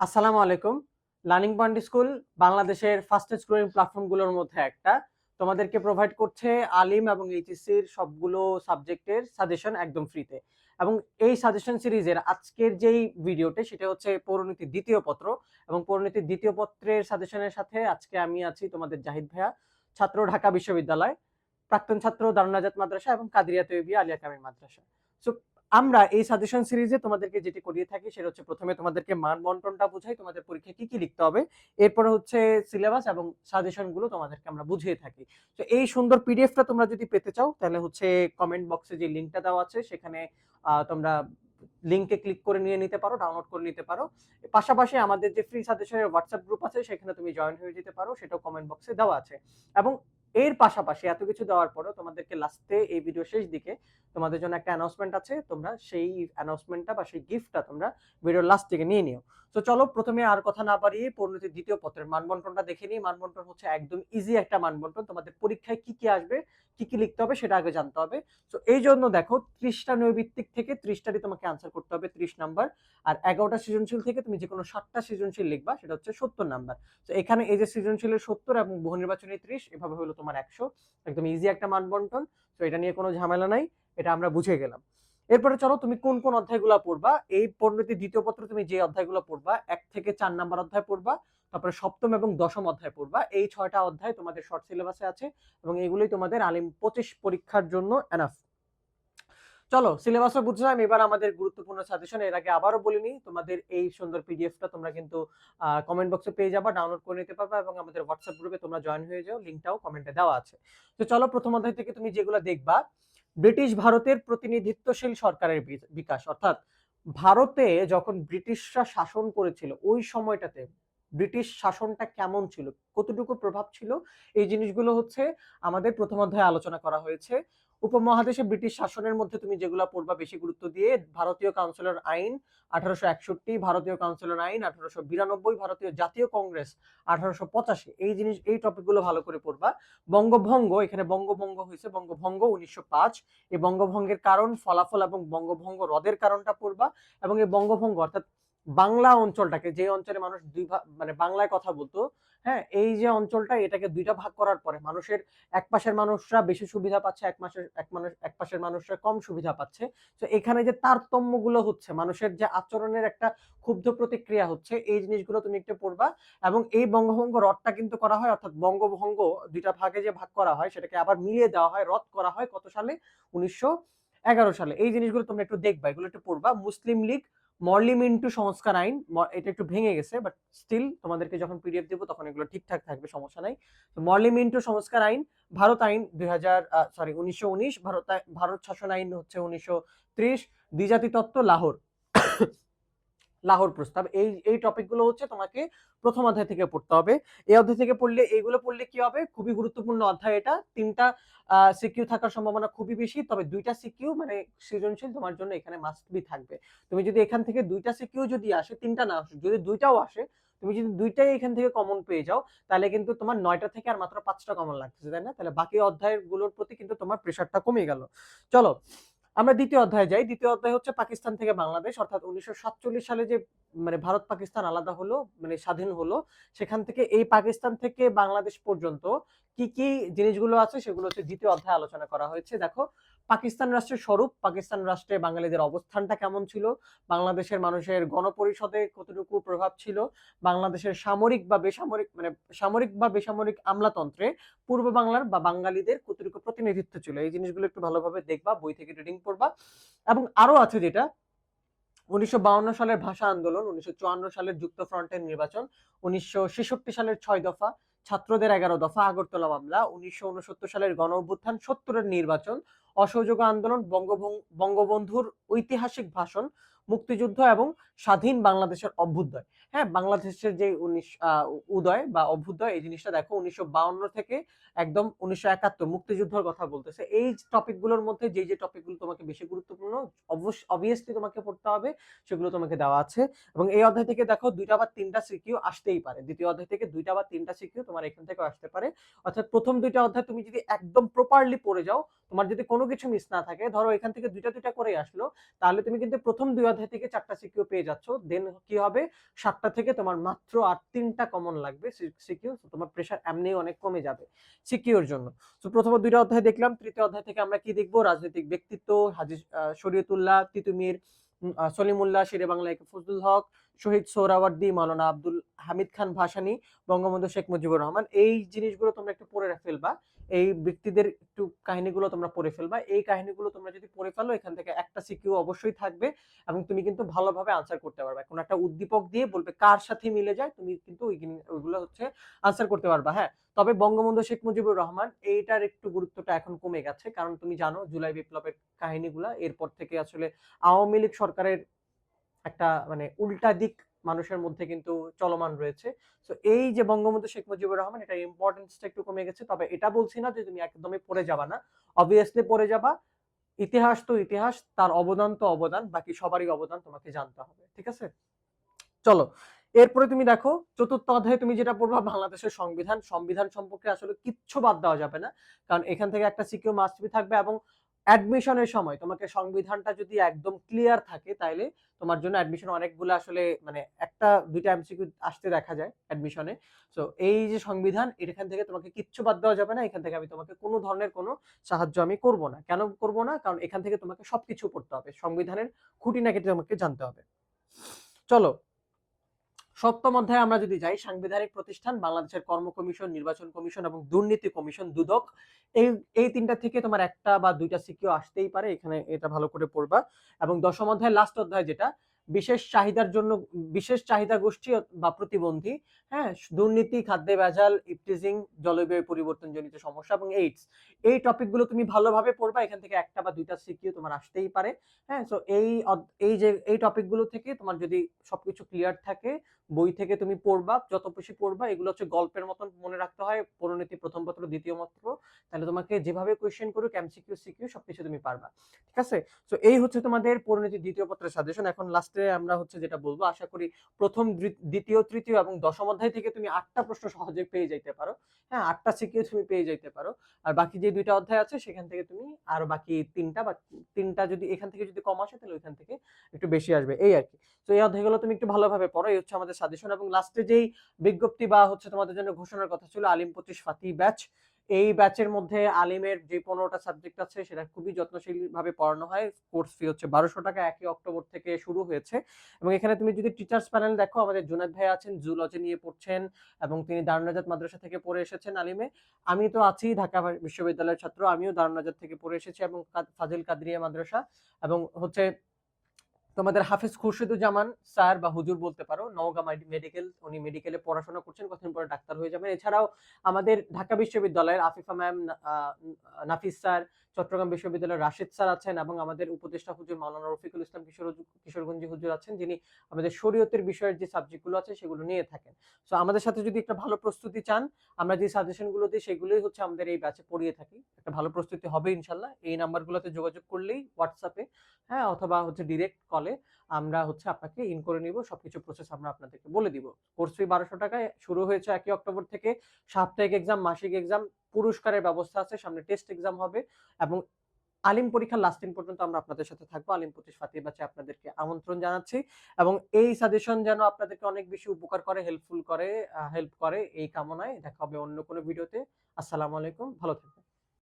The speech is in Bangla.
আসসালামু আলাইকুম। লার্নিং পয়েন্ট স্কুল বাংলাদেশের ফাস্টেস্ট গ্রোয়িং প্ল্যাটফর্মগুলোর মধ্যে একটা। তোমাদেরকে প্রোভাইড করছে আলিম এবং এইচএসসির সবগুলো সাবজেক্টের সাজেশন একদম ফ্রিতে এবং এই সাজেশন সিরিজের আজকের যেই ভিডিওটা সেটা হচ্ছে পৌরনীতির দ্বিতীয় পত্র। এবং পৌরনীতির দ্বিতীয় পত্রের সাজেশনের সাথে আজকে আমি আছি তোমাদের জাহিদ ভাইয়া, ছাত্র ঢাকা বিশ্ববিদ্যালয়, প্রাক্তন ছাত্র দারুনাজাত মাদ্রাসা এবং কাদিরিয়া তৈবিয়া আলিয়া কামিল মাদ্রাসা। সো আমরা এই সাজেশন সিরিজে তোমাদেরকে যেটি করিয়ে থাকি সেটা হচ্ছে প্রথমে তোমাদেরকে মান বন্টনটা বুঝাই, তোমাদের পরীক্ষায় কি কি লিখতে হবে, এরপরে হচ্ছে সিলেবাস এবং সাজেশনগুলো তোমাদেরকে আমরা বুঝিয়ে থাকি। তো এই সুন্দর পিডিএফটা তোমরা যদি পেতে চাও, তাহলে হচ্ছে কমেন্ট বক্সে যে লিঙ্কটা দেওয়া আছে, সেখানে তোমরা লিঙ্কে ক্লিক করে নিয়ে নিতে পারো ডাউনলোড করে নিতে পারো। পাশাপাশি আমাদের যে ফ্রি সাজেশনের হোয়াটসঅ্যাপ গ্রুপ আছে, সেখানে তুমি জয়েন হয়ে যেতে পারো, সেটাও কমেন্ট বক্সে দেওয়া আছে। এবং এর পাশাপাশি এত কিছু দেওয়ার পরেও তোমাদেরকে লাস্টে এই ভিডিও শেষ দিকে তোমাদের জন্য একটা অ্যানাউন্সমেন্ট আছে, তোমরা সেই অ্যানাউন্সমেন্টটা বা সেই গিফটটা তোমরা ভিডিওর লাস্ট থেকে নিয়ে নিও। তো চলো প্রথমে আর কথা না বাড়িয়ে পরিণতির দ্বিতীয় পত্রের মানবন্টনটা দেখে নিই। মানবন্টন হচ্ছে একদম ইজি একটা মানবন্টন। তোমাদের পরীক্ষায় কি কি আসবে কি কি লিখতে হবে সেটা আগে জানতে হবে। তো এই জন্য দেখো ত্রিশটা নৈবিত্তিক থেকে ত্রিশটারই তোমাকে আনসার করতে হবে ত্রিশ নাম্বার আর এগারোটা সৃজনশীল থেকে তুমি যে কোনো সাতটা সৃজনশীল লিখবা সেটা হচ্ছে সত্তর নাম্বার তো এখানে এই যে সৃজনশীলের সত্তর এবং বহু নির্বাচনী ত্রিশ এভাবে হলো তোমার একশো। একদম ইজি একটা মানবন্টন তো এটা নিয়ে কোনো ঝামেলা নাই, এটা আমরা বুঝে গেলাম। এরপরে চলো তুমি কোন কোন অধ্যায়গুলো পড়বা? এই পরিণতির দ্বিতীয় পত্র তুমি যে অধ্যায়গুলো পড়বা, এক থেকে চার নাম্বার অধ্যায় পড়বা। তারপরে সপ্তম এবং দশম অধ্যায় পড়বা। এই ছয়টা অধ্যায় তোমাদের শর্ট সিলেবাসে আছে এবং এগুলোই তোমাদের আলিম পঁচিশ পরীক্ষার জন্য এনাফ চলো সিলেবাসও বুঝলাম, এবার আমাদের গুরুত্বপূর্ণ সাজেশন এর আগে আবারও বলিনি তোমাদের এই সুন্দর পিডিএফটা তোমরা কিন্তু কমেন্ট বক্সে পেয়ে যাবা ডাউনলোড করে নিতে পারবা এবং আমাদের হোয়াটসঅ্যাপ গ্রুপে তোমরা জয়েন হয়ে যাও লিঙ্কটাও কমেন্টে দেওয়া আছে। তো চলো, প্রথম অধ্যায় থেকে তুমি যেগুলো দেখবা, ব্রিটিশ ভারতের প্রতিনিধিত্বশীল সরকারের বিকাশ। অর্থাৎ ভারতে যখন ব্রিটিশরা শাসন করেছিল, ওই সময়টাতে ব্রিটিশ শাসনটা কেমন ছিল? কতটুকু প্রভাব ছিল? এই জিনিসগুলো হচ্ছে আমাদের প্রথম অধ্যায়ে আলোচনা করা হয়েছে। উপমহাদেশে ব্রিটিশ শাসনের মধ্যে তুমি যেগুলো পড়বা বেশি গুরুত্ব দিয়ে, ভারতীয় কাউন্সিলর আইন আঠারোশো একষট্টি, ভারতীয় কাউন্সিলর আইন আঠারোশো বিরানব্বই, ভারতীয় জাতীয় কংগ্রেস আঠারোশো পঁচাশি। এই জিনিস, এই টপিকগুলো ভালো করে পড়বা। বঙ্গভঙ্গ, এখানে বঙ্গভঙ্গ হয়েছে। বঙ্গভঙ্গ উনিশশো পাঁচ। এই বঙ্গভঙ্গের কারণ, ফলাফল এবং বঙ্গভঙ্গ হ্রদের কারণটা পড়বা এবং এই বঙ্গভঙ্গ অর্থাৎ বাংলা অঞ্চলটাকে, যে অঞ্চলে মানুষ দুই মানে বাংলায় কথা বলতো হ্যাঁ এই যে অঞ্চলটা এটাকে দুইটা ভাগ করার পরে মানুষের এক পাশের মানুষরা বেশি সুবিধা পাচ্ছে, এক মাসের, এক মানুষ, এক পাশের মানুষরা কম সুবিধা পাচ্ছে। তো এখানে যে তারতম্যগুলো হচ্ছে, মানুষের যে আচরণের একটা ক্ষুব্ধ প্রতিক্রিয়া হচ্ছে, এই জিনিসগুলো তুমি একটু পড়বা এবং এই বঙ্গভঙ্গ রদটা কিন্তু করা হয়, অর্থাৎ বঙ্গভঙ্গ দুইটা ভাগে যে ভাগ করা হয়, সেটাকে আবার মিলিয়ে দেওয়া হয়, রদ করা হয় কত সালে? উনিশশো এগারো সালে। এই জিনিসগুলো তোমরা একটু দেখবা, এগুলো একটু পড়বা। মুসলিম লীগ মর্লিমিন্টু সংস্কার আইন এটা একটু ভেঙে গেছে বাট স্টিল তোমাদেরকে যখন পিডিএফ দেবো তখন এগুলো ঠিকঠাক থাকবে, সমস্যা নাই। মর্লিমিন্টু সংস্কার আইন, ভারত আইন দুই হাজার সরি উনিশশো উনিশ, ভারত ভারত শাসন আইন হচ্ছে উনিশশো ত্রিশ দ্বিজাতি তত্ত্ব লাহোর। লাহোর প্রস্তাব এই এই টপিকগুলো হচ্ছে তোমাকে প্রথম অধ্যায় থেকে পড়তে হবে। এই অধ্যায় থেকে পড়লে, এইগুলো পড়লে কি হবে? খুবই গুরুত্বপূর্ণ অধ্যায় এটা। তিনটা সিকিউ থাকার সম্ভাবনা খুবই বেশি, তবে দুইটা সিকিউ মানে সৃজনশীল, তোমার জন্য এখানে মাস্ট বি থাকবে। তুমি যদি এখান থেকে দুইটা সিকিউ যদি আসে, তিনটা না আসে, যদি দুইটাও আসে, তুমি যদি দুইটাই এখান থেকে কমন পেয়ে যাও, তাহলে কিন্তু তোমার নয়টা থেকে আর মাত্র পাঁচটা কমন লাগতেছে, তাই না? তাহলে বাকি অধ্যায়গুলোর প্রতি কিন্তু তোমার প্রেশারটা কমে গেল। চলো আমরা দ্বিতীয় অধ্যায় যাই। দ্বিতীয় অধ্যায় হচ্ছে পাকিস্তান থেকে বাংলাদেশ, অর্থাৎ উনিশশো সাতচল্লিশ সালে যে মানে ভারত পাকিস্তান আলাদা হলো মানে স্বাধীন হলো, সেখান থেকে এই পাকিস্তান থেকে বাংলাদেশ পর্যন্ত কি কি জিনিসগুলো আছে সেগুলো হচ্ছে দ্বিতীয় অধ্যায়ে আলোচনা করা হয়েছে। দেখো, পাকিস্তান রাষ্ট্রের স্বরূপ, পাকিস্তান রাষ্ট্রে বাঙালিদের অবস্থানটা কেমন ছিল? বাংলাদেশের মানুষের গণপরিষদে কতটুকু প্রভাব ছিল? বাংলাদেশের সামরিক বা বেসামরিক মানে সামরিক বা বেসামরিক আমলাতন্ত্রে পূর্ব বাংলার বা বাঙালিদের কতটুকু প্রতিনিধিত্ব ছিল? এই জিনিসগুলো একটু ভালোভাবে দেখবা, বই থেকে রিডিং পড়বা। এবং আরও আছে যেটা, উনিশশো সালের ভাষা আন্দোলন, উনিশশো চুয়ান্ন সালের যুক্ত ফ্রন্টের নির্বাচন, উনিশশো ছেষট্টি সালের ছয় দফা ছাত্রদের এগারো দফা আগরতলা মামলা উনিশশো উনসত্তর সালের গণ অভ্যুত্থান সত্তরের নির্বাচন অসহযোগ আন্দোলন বঙ্গবন্ধুর ঐতিহাসিক ভাষণ, মুক্তিযুদ্ধ এবং স্বাধীন বাংলাদেশের অভ্যুদয়। হ্যাঁ বাংলাদেশের যে উনিশ উদয় বা অভ্যুদয়, এই জিনিসটা দেখো উনিশশো থেকে একদম উনিশশো একাত্তর মুক্তিযুদ্ধের কথা বলতেছে। এই টপিকগুলোর মধ্যে যে যে টপিকগুলো তোমাকে বেশি গুরুত্বপূর্ণ অবশ্য অবভিয়াসলি তোমাকে পড়তে হবে, সেগুলো তোমাকে দেওয়া আছে। এবং এই অধ্যায় থেকে দেখো দুইটা বা তিনটা সিকিউ আসতেই পারে। দ্বিতীয় অধ্যায় থেকে দুইটা বা তিনটা সিকিউ তোমার এখান থেকে আসতে পারে। অর্থাৎ প্রথম দুইটা অধ্যায় তুমি যদি একদম প্রপারলি পড়ে যাও, তোমার যদি কোনো কিছু মিস না থাকে। ধরো এখান থেকে দুইটা দুইটা করে আসলো, তাহলে তুমি কিন্তু প্রথম দুই অধ্যায় থেকে চারটা সিকিউ পেয়ে যাচ্ছ। দেন কি হবে? সাতটা থেকে তোমার মাত্র আর তিনটা কমন লাগবে সিকিউ তোমার প্রেশার এমনি অনেক কমে যাবে সিকিউর জন্য। তো প্রথম দুইটা অধ্যায় দেখলাম, তৃতীয় অধ্যায় থেকে আমরা কি দেখব? রাজনৈতিক ব্যক্তিত্ব, হাজি শরীয়তুল্লাহ তিতুমির সলিমুল্লাহ, শেরে বাংলা একে ফজলুল হক, শহীদ সোহরাওয়ার্দী, মাওলানা আব্দুল হামিদ খান ভাসানী, বঙ্গবন্ধু শেখ মুজিবুর রহমান। এই জিনিসগুলো তোমরা একটু পড়ে ফেলবা। এই ব্যক্তিদের একটু কাহিনীগুলো তোমরা পড়ে ফেলবা। এই কাহিনীগুলো তোমরা যদি পড়ে ফেলো, এখান থেকে একটা সিকিউ অবশ্যই থাকবে এবং তুমি কিন্তু ভালোভাবে আনসার করতে পারবে। কোনো একটা উদ্দীপক দিয়ে বলবে কার সাথে মিলে যায়, তুমি কিন্তু ওইগুলো হচ্ছে আনসার করতে পারবা হ্যাঁ? তবে বঙ্গবন্ধু শেখ মুজিবুর রহমান এইটার একটু গুরুত্বটা এখন কমে গেছে। কারণ তুমি জানো জুলাই বিপ্লবের কাহিনীগুলা, এরপর থেকে আসলে আওয়ামী লীগ সরকারের একটা মানে উল্টা দিক মানুষের মধ্যে কিন্তু চলমান রয়েছে। তো এই যে বঙ্গবন্ধু শেখ মুজিবুর রহমান এটা ইম্পর্টেন্সটা একটু কমে গেছে। তবে এটা বলছি না যে তুমি একদমই পড়ে যাবা না। অবভিয়াসলি পড়ে যাবা। ইতিহাস তো ইতিহাস, তার অবদান তো অবদান, বাকি সবারই অবদান তোমাকে জানতে হবে, ঠিক আছে? চলো, এরপরে তুমি দেখো, চতুর্থ অধ্যায়ে তুমি যেটা পড়বা, বাংলাদেশের সংবিধান। সংবিধান সম্পর্কে আসলে কিচ্ছু বাদ দেওয়া যাবে না। কারণ এখান থেকে একটা সিকিউ মাস্ট বি থাকবে এবং অ্যাডমিশনের সময় তোমাকে সংবিধানটা যদি একদম ক্লিয়ার থাকে তাইলে তোমার জন্য অ্যাডমিশন অনেকগুলো আসলে মানে একটা, দুইটা এমসিকিউ আসতে দেখা যায় অ্যাডমিশনে সো এই যে সংবিধান, এখান থেকে তোমাকে কিচ্ছু বাদ দেওয়া যাবে না। এখান থেকে আমি তোমাকে কোনো ধরনের কোনো সাহায্য আমি করব না। কেন করব না? কারণ এখান থেকে তোমাকে সবকিছু পড়তে হবে। সংবিধানের খুঁটি খুঁটিনাটি তোমাকে জানতে হবে। চলো সপ্তম অধ্যায়ে আমরা যদি যাই, সাংবিধানিক প্রতিষ্ঠান, বাংলাদেশের কর্ম কমিশন, নির্বাচন কমিশন এবং দুর্নীতি কমিশন দুদক, এই এই তিনটা থেকে তোমার একটা বা দুইটা সিকিউ আসতেই পারে, এখানে এটা ভালো করে পড়বা। এবং দশম অধ্যায় লাস্ট অধ্যায় যেটা বিশেষ চাহিদার জন্য, বিশেষ চাহিদা গোষ্ঠী বা প্রতিবন্ধী হ্যাঁ দুর্নীতি, খাদ্যে ভেজাল, ইপটিজিং, জলবায়ু পরিবর্তন জনিত সমস্যা এবং এইডস এই টপিকগুলো তুমি ভালোভাবে পড়বা, এখান থেকে একটা বা দুইটা সিকিউ তোমার আসতেই পারে হ্যাঁ সো এই এই যে, এই টপিকগুলো থেকে তোমার যদি সবকিছু ক্লিয়ার থাকে, বই থেকে তুমি পড়বা, যত বেশি পড়বা, এগুলো হচ্ছে গল্পের মতন মনে রাখতে হয় পরিণতি প্রথম পত্র, দ্বিতীয় পত্র, তাহলে তোমাকে যেভাবে কোয়েশ্চেন করুক এমসিকিউ সিকিউ সবকিছু তুমি পারবা, ঠিক আছে? তো এই হচ্ছে তোমাদের পরিণতি দ্বিতীয় পত্রের সাজেশন এখন লাস্টে আমরা হচ্ছে যেটা বলব, আশা করি প্রথম দ্বিতীয়, তৃতীয় এবং দশম অধ্যায় থেকে তুমি আটটা প্রশ্ন সহজে পেয়ে যাইতে পারো। হ্যাঁ আটটা সিকিউ তুমি পেয়ে যাইতে পারো। আর বাকি যে দুইটা অধ্যায় আছে, সেখান থেকে তুমি আর বাকি তিনটা বা তিনটা যদি, এখান থেকে যদি কম আসে, তাহলে ওইখান থেকে একটু বেশি আসবে। এই আর কি। তো এই অধ্যায়গুলো তুমি একটু ভালোভাবে পড়ো, এই হচ্ছে আমাদের সাজেশন এবং লাস্টে যেই বিজ্ঞপ্তি বা হচ্ছে তোমাদের জন্য ঘোষণার কথা ছিল, আলিম পঁচিশ ফাতি ব্যাচ এই ব্যাচের মধ্যে আলিমের যে পনেরোটা সাবজেক্ট আছে, সেটা খুবই যত্নশীল ভাবে পড়ানো হয়। কোর্স ফি হচ্ছে বারোশো টাকা একই অক্টোবর থেকে শুরু হয়েছে। এবং এখানে তুমি যদি টিচার্স প্যানেল দেখো, আমাদের জুনাদ ভাই আছেন জুলজি নিয়ে পড়ছেন এবং তিনি দারুনাজাত মাদ্রাসা থেকে পড়ে এসেছেন আলিমে। আমি তো আছি ঢাকা বিশ্ববিদ্যালয়ের ছাত্র, আমিও দারুনাজাত থেকে পড়ে এসেছি এবং ফাজিল কাদরিয়া মাদ্রাসা। এবং হচ্ছে তোমাদের হাফিজ খুরশিদুজ্জামান স্যার বা হুজুর বলতে পারো, নওগাঁ মেডিকেল উনি মেডিকেলে পড়াশোনা করছেন, কতদিন পরে ডাক্তার হয়ে যাবেন। এছাড়াও আমাদের ঢাকা বিশ্ববিদ্যালয়ের আফিফা ম্যাম নাফিস স্যার, চট্টগ্রাম বিশ্ববিদ্যালয়ের রাশিদ স্যার আছেন এবং আমাদের উপদেষ্টা হুজুর মাওলানা রফিকুল ইসলাম কিশোর কিশোরগঞ্জি হুজুর আছেন, যিনি আমাদের শরীয়তের বিষয়ের যে সাবজেক্টগুলো আছে সেগুলো নিয়ে থাকেন। সো আমাদের সাথে যদি একটা ভালো প্রস্তুতি চান, আমরা যে সাজেশনগুলো দিই সেগুলোই হচ্ছে আমাদের এই ব্যাচে পড়িয়ে থাকি। একটা ভালো প্রস্তুতি হবে ইনশাল্লাহ। এই নাম্বারগুলোতে যোগাযোগ করলেই হোয়াটসঅ্যাপে হ্যাঁ অথবা হচ্ছে ডিরেক্ট কলে আমরা হচ্ছে আপনাকে ইন করে নিব, সবকিছু প্রসেস আমরা আপনাদেরকে বলে দিব। কোর্স ফি বারোশো টাকায় শুরু হয়েছে একই অক্টোবর থেকে। সাপ্তাহিক এক্সাম মাসিক এক্সাম পুরস্কারের ব্যবস্থা আছে, সামনে টেস্ট এক্সাম হবে এবং আলিম পরীক্ষার লাস্ট দিন পর্যন্ত আমরা আপনাদের সাথে থাকব। আলিম পঁচিশ ফাতির ব্যাচে আপনাদেরকে আমন্ত্রণ জানাচ্ছি এবং এই সাজেশন যেন আপনাদেরকে অনেক বেশি উপকার করে হেল্পফুল করে হেল্প করে, এই কামনায় দেখা হবে অন্য কোনো ভিডিওতে আসসালামু আলাইকুম, ভালো থাকবেন।